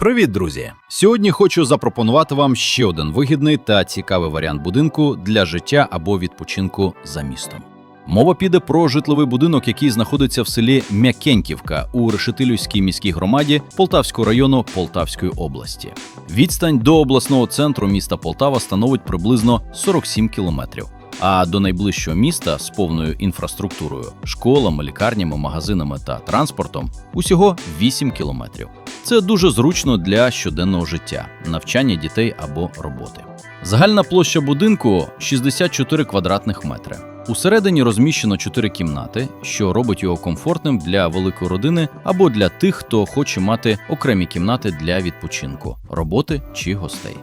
Привіт, друзі! Сьогодні хочу запропонувати вам ще один вигідний та цікавий варіант будинку для життя або відпочинку за містом. Мова піде про житловий будинок, який знаходиться в селі М'якеньківка у Решетилівській міській громаді Полтавського району Полтавської області. Відстань до обласного центру міста Полтава становить приблизно 47 кілометрів. А до найближчого міста з повною інфраструктурою, школами, лікарнями, магазинами та транспортом усього 8 кілометрів. Це дуже зручно для щоденного життя, навчання дітей або роботи. Загальна площа будинку 64 квадратних метри. Усередині розміщено 4 кімнати, що робить його комфортним для великої родини або для тих, хто хоче мати окремі кімнати для відпочинку, роботи чи гостей.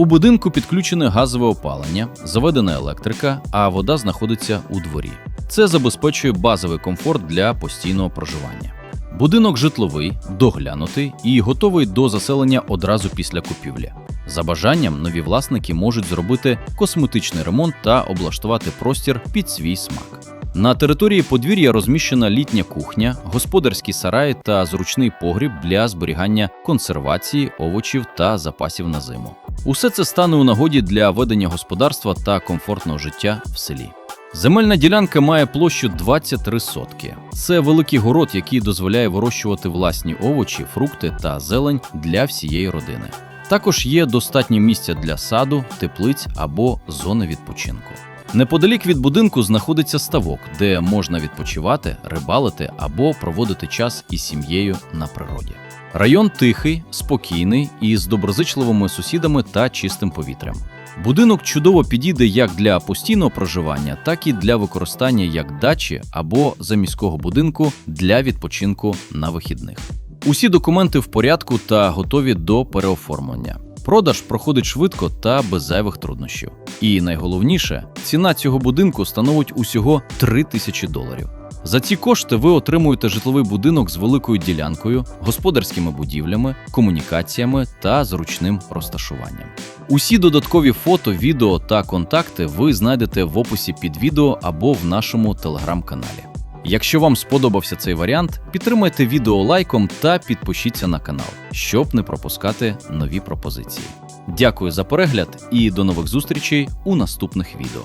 У будинку підключене газове опалення, заведена електрика, а вода знаходиться у дворі. Це забезпечує базовий комфорт для постійного проживання. Будинок житловий, доглянутий і готовий до заселення одразу після купівлі. За бажанням, нові власники можуть зробити косметичний ремонт та облаштувати простір під свій смак. На території подвір'я розміщена літня кухня, господарський сарай та зручний погріб для зберігання консервації, овочів та запасів на зиму. Усе це стане у нагоді для ведення господарства та комфортного життя в селі. Земельна ділянка має площу 23 сотки. Це великий город, який дозволяє вирощувати власні овочі, фрукти та зелень для всієї родини. Також є достатньо місця для саду, теплиць або зони відпочинку. Неподалік від будинку знаходиться ставок, де можна відпочивати, рибалити або проводити час із сім'єю на природі. Район тихий, спокійний і з доброзичливими сусідами та чистим повітрям. Будинок чудово підійде як для постійного проживання, так і для використання як дачі або заміського будинку для відпочинку на вихідних. Усі документи в порядку та готові до переоформлення. Продаж проходить швидко та без зайвих труднощів. І найголовніше, ціна цього будинку становить усього 3 тисячі доларів. За ці кошти ви отримуєте житловий будинок з великою ділянкою, господарськими будівлями, комунікаціями та зручним розташуванням. Усі додаткові фото, відео та контакти ви знайдете в описі під відео або в нашому телеграм-каналі. Якщо вам сподобався цей варіант, підтримайте відео лайком та підпишіться на канал, щоб не пропускати нові пропозиції. Дякую за перегляд і до нових зустрічей у наступних відео.